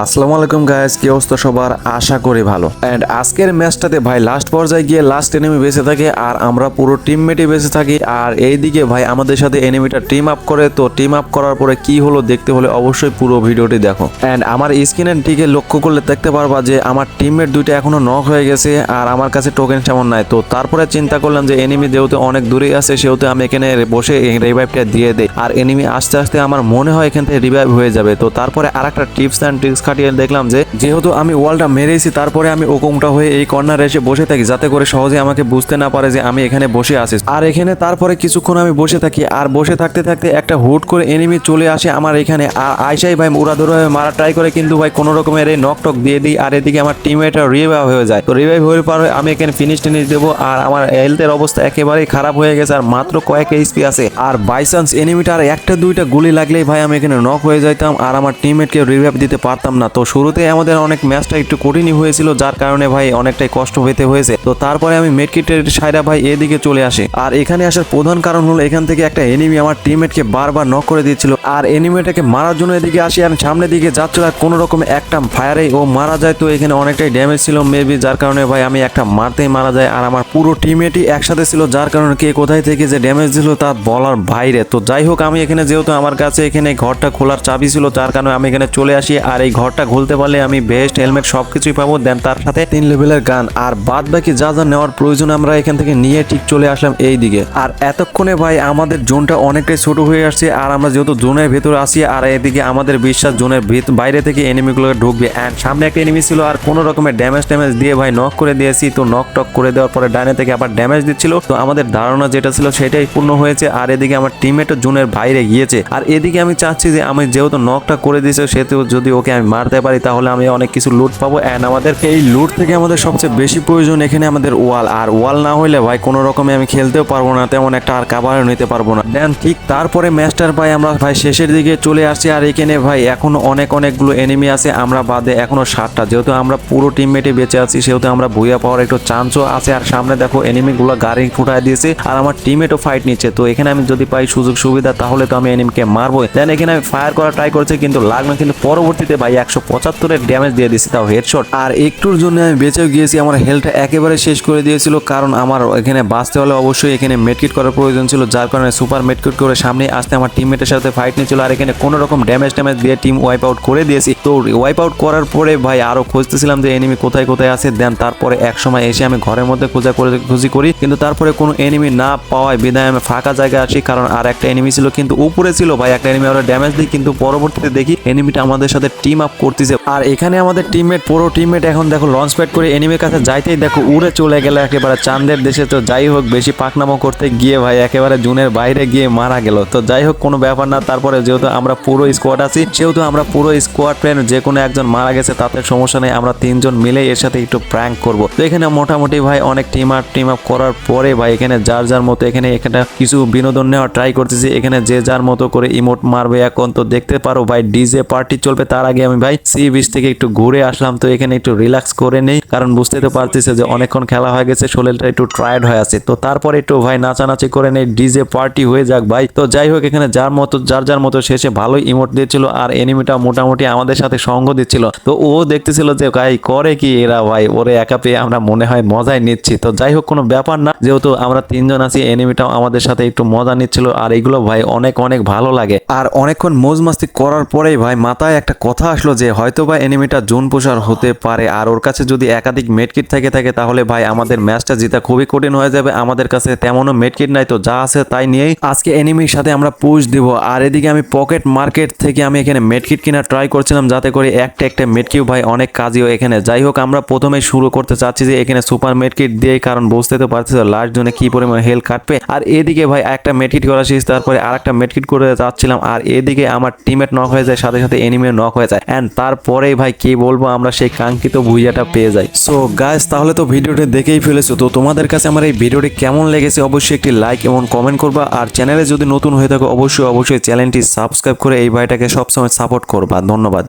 আসসালামু আলাইকুম গাইস কি অবস্থা সবার? আশা করি ভালো। এন্ড আজকের ম্যাচটাতে ভাই লাস্ট পর্যায়ে গিয়ে লাস্ট এনিমি বেঁচে থাকে আর আমরা পুরো টিমমেটই বেঁচে থাকি। আর এইদিকে ভাই আমাদের সাথে এনিমিটা টিম আপ করে। তো টিম আপ করার পরে কি হলো দেখতে হলে অবশ্যই পুরো ভিডিওটি দেখো। এন্ড আমার স্ক্রিনের দিকে লক্ষ্য করলে দেখতে পারবা যে আমার টিমমেট দুইটা এখনও নক হয়ে গেছে আর আমার কাছে টোকেন তেমন নাই। তো তারপরে চিন্তা করলাম যে এনিমি যেহেতু অনেক দূরে আছে, সেহেতু আমি এখানে বসে রিভাইভটা দিয়ে দেই। আর এনিমি আস্তে আস্তে আমার মনে হয় এখান থেকে রিভাইভ হয়ে যাবে। তো তারপরে আর একটা টিপস অ্যান্ড ট্রিক্স খাটিয়ে দেখলাম যে, যেহেতু আমি ওয়ালটা মেরেছি, তারপরে আমি ওকমটা হয়ে এই কর্নারে এসে বসে থাকি, যাতে করে সহজে আমাকে বুঝতে না পারে যে আমি এখানে বসে আছি। আর এখানে তারপরে কিছুক্ষণ আমি বসে থাকি, আর বসে থাকতে থাকতে একটা হুট করে এনিমি চলে আসে আমার এখানে। আর আইসাই ভাই উড়াধুরা হয়ে মারা ট্রাই করে, কিন্তু ভাই কোনো রকমের এই নক টক দিয়ে দিই, আর এদিকে আমার টিমমেটরা রিভাইভ হয়ে যায়। তো রিভাইভ হয়ে পরে আমি এখানে ফিনিশ টিনিশ দেবো, আর আমার হেলথের অবস্থা একেবারেই খারাপ হয়ে গেছে, আর মাত্র কয়েক এইচপি আছে। আর বাই চান্স এনিমিটা আর একটা দুইটা গুলি লাগলেই ভাই আমি এখানে নক হয়ে যাইতাম, আর আমার টিমমেটকে রিভাইভ দিতে পারতাম না। তো শুরুতে আমাদের অনেক ম্যাচটা একটু কঠিনই হয়েছিল, যার কারণে ভাই অনেকটাই কষ্ট পেতে হয়েছে। তো তারপরে আমি মেডকিটের সাইডা ভাই এদিকে চলে আসি। আর এখানে আসার প্রধান কারণ হলো এখান থেকে একটা এনিমি আমার টিমমেটকে বারবার নক করে দিচ্ছিল আর এনিমিটাকে মারার জন্য এদিকে আসি আর সামনের দিকে যাচ্ছিল আর কোনো রকম একটা ফায়ারে ও মারা যায়। তো এখানে অনেকটাই ড্যামেজ ছিল মেবি যার কারণে ভাই আমি একটা মারতেই মারা যায় আর আমার পুরো টিমমেটই একসাথে ছিল, যার কারণে কে কোথায় থেকে যে ড্যামেজ দিল তা বলার বাইরে। তো যাই হোক, আমি এখানে যেহেতু আমার কাছে এখানে ঘরটা খোলার চাবি ছিল, যার কারণে আমি এখানে চলে আসি আর এই ঘরটা খুলতে পারলে আমি বেস্ট হেলমেট সব কিছুই পাবো। দেন তার সাথে তিন লেভেলের গান। আর বাদ বাকি যা যা নেওয়ার প্রয়োজন, আমরা এখান থেকে নিয়ে ঠিক চলে আসলাম এই দিকে আর এতক্ষণে ভাই, আমাদের জোনটা অনেকটাই ছোট হয়ে আসছে। আর আমরা যেহেতু জোনের ভেতরে আসি আর এদিকে আমাদের বিশ্বাস জোনের বাইরে থেকে এনিমিগুলো ঢুকবে। অ্যান্ড সামনে একটা এনিমি ছিল, আর কোনো রকমের ড্যামেজ ট্যামেজ দিয়ে ভাই নক করে দিয়েছি। তো নক টক করে দেওয়ার পরে ডাইনে থেকে আবার ড্যামেজ দিচ্ছিল। তো আমাদের ধারণা যেটা ছিল, সেটাই পূর্ণ হয়েছে। আর এদিকে আমার টিমমেটও জোনের বাইরে গিয়েছে। আর এদিকে আমি চাচ্ছি যে, আমি যেহেতু নকটা করে দিয়েছে, সেহেতু যদি ওকে আমি মারতে পারি, তাহলে আমি অনেক কিছু লুট পাবো। অ্যান্ড আমাদেরকে এই লুট থেকে আমাদের সবচেয়ে বেশি প্রয়োজন এখানে আমাদের ওয়াল। আর ওয়াল না হইলে ভাই, কোনো রকমে আমি খেলতেও পারব না, তেমন একটা আর কাভারও নিতে পারব না। দেন ঠিক তারপরে ম্যাচটার ভাই, আমরা ভাই শেষের দিকে চলে আসছি। আর এখানে ভাই, এখনও অনেক অনেকগুলো এনিমি আছে, আমরা বাদে এখনও সাতটা। যেহেতু আমরা পুরো টিমমেটে বেঁচে আছি, সেহেতু আমরা ভুইয়া পাওয়ার একটু চান্সও আছে। আর সামনে দেখো এনিমিগুলো গাড়ি ফুটায় দিয়েছে, আর আমার টিমমেটও ফাইট নিচ্ছে। তো এখানে আমি যদি পাই সুযোগ সুবিধা তাহলে তো আমি এনিমিকে মারবো দেন এখানে আমি ফায়ার করা ট্রাই করছি, কিন্তু লাগবে কিন্তু পরবর্তীতে ভাই একশো পঁচাত্তরের ড্যামেজ দিয়ে দিচ্ছি তাও হেডশট আর একটুর জন্য আমি বেঁচেও গিয়েছি, আমার হেলথটা একেবারে শেষ করে দিয়েছিল, কারণ আমার এখানে বাঁচতে হলে অবশ্যই এখানে মেডকিট করার প্রয়োজন ছিল, যার কারণে সুপার মেডকিট করে সামনে আসতে আমার টিমমেটের সাথে ফাইট নিয়েছিল, আর এখানে কোনো রকম ড্যামেজ ট্যামেজ দিয়ে টিম ওয়াইপ আউট করে দিয়েছি। তো ওয়াইপ আউট করার পরে ভাই আরও খুঁজতেছিলাম যে এনিমি কোথায় কোথায় আছে দেন তারপরে এক সময় এসে আমি ঘরের মধ্যে খোঁজা করে, খুঁজি করি, কিন্তু তারপরে কোনো এনিমি না পাওয়ায় বিদায় আমি ফাঁকা জায়গায় আসি কারণ আর একটা এনিমি ছিল, কিন্তু উপরে ছিল ভাই, একটা এনিমি আমরা ড্যামেজ দিই কিন্তু পরবর্তীতে দেখি এনিমিটা আমাদের সাথে টিম আপ করতেছে। আর এখানে আমাদের টিমমেট পুরো টিমমেট এখন দেখো লঞ্চ প্যাড করে এনিমির কাছে যাইতেই দেখো উড়ে চলে গেল একেবারে চাঁদের দেশে। তো যাই হোক, বেশি পাকনামো করতে গিয়ে ভাই একেবারে জুনের বাইরে গিয়ে মারা গেল। তো যাই হোক, কোনো ব্যাপার না, তারপরে যেহেতু আমরা পুরো স্কোয়াড আছি, সেহেতু আমরা পুরো স্কোয়াড প্লেন যে কোনো একজন মারা গেছে, তাতে সমস্যা নেই, আমরা তিনজন মিলে এর সাথে একটু প্র্যাঙ্ক করব। তো এখানে মোটামুটি ভাই অনেক টিম আপ টিম আপ করার পরে ভাই এখানে যার যার মতো এখানে এখানে কিছু বিনোদন নেওয়ার ট্রাই করতেছি। এখানে যে যার মতো করে ইমোট মারবে এখন, তো দেখতে পারো ভাই ডিজে পার্টি চলবে, তার আগে আমি ভাই সি বিচ থেকে একটু ঘুরে আসলাম, তো এখানে একটু রিল্যাক্স করে নেই। কারণ বুঝতে তো পারতেছে যে অনেকক্ষণ খেলা হয়ে গেছে, শরীরটা একটু ট্রায়ার্ড হয়ে আছে। তো তারপরে একটু ভাই নাচানাচি করে নেই, ডিজে পার্টি হয়ে যাক ভাই। তো যাই হোক, এখানে যার মতো, যার যার মতো শেষে ভালোই ইমোট দিচ্ছিল আর এনিমিটা মোটামুটি আমাদের সাথে সঙ্গ দিচ্ছিল। তো ও দেখতেছিল যে ভাই করে কি এরা ভাই, ওরে একা পেয়ে আমরা মনে হয় মজাই নিচ্ছি। তো যাই হোক, কোনো ব্যাপার না, যেহেতু আমরা তিনজন আছি এনিমিটাও আমাদের সাথে একটু মজা নিচ্ছিল আর এগুলো ভাই অনেক অনেক ভালো লাগে। আর অনেকক্ষণ মোজ মাস্তি করার পরেই ভাই মাথায় একটা কথা আসলো যে হয়তো বা এনিমিটা জোন পোষার হতে পারে। আর ওর কাছে যদি একাধিক মেডকিট থেকে থাকে, তাহলে ভাই আমাদের ম্যাচটা জিতা খুবই কঠিন হয়ে যাবে। আমাদের কাছে তেমনও মেডকিট নাই তো যা আছে তাই নিয়েই আজকে এনিমির সাথে আমরা পুশ দিব। আর এদিকে আমি পকেট মার্কেট থেকে আমি এখানে মেডকিট কেনার ট্রাই করছিলাম, যাতে করে একটা একটা মেডকিউ ভাই অনেক কাজীও এখানে। যাই হোক আমরা প্রথমে শুরু করতে চাচ্ছি যে এখানে সুপার মেডকিট দিয়ে কারণ বুঝতে তো পারছি লাস্ট জোনে কি পরিমাণ হেল কাটবে। আর এদিকে ভাই একটা মেডকিট করা শেষ, তারপরে আর একটা মেডকিট করে যাচ্ছিলাম। আর এদিকে আমার টিমেট নক হয়ে যায়, সাথে সাথে এনিমিও নক হয়ে যায়। অ্যান্ড তারপরেই ভাই কি বলব, আমরা সেই কাঙ্ক্ষিত ভুইয়াটা পেয়ে যাই। সো গাইস তাহলে তো ভিডিওটি দেখেই ফেলেছো। তো তোমাদের কাছে আমার এই ভিডিওটি কেমন লেগেছে অবশ্যই একটি লাইক এবং কমেন্ট করবা। আর চ্যানেলে যদি নতুন হয়ে থাকো, অবশ্যই অবশ্যই চ্যানেলটি সাবস্ক্রাইব করে এই ভাইটাকে সবসময় সাপোর্ট করবা। ধন্যবাদ।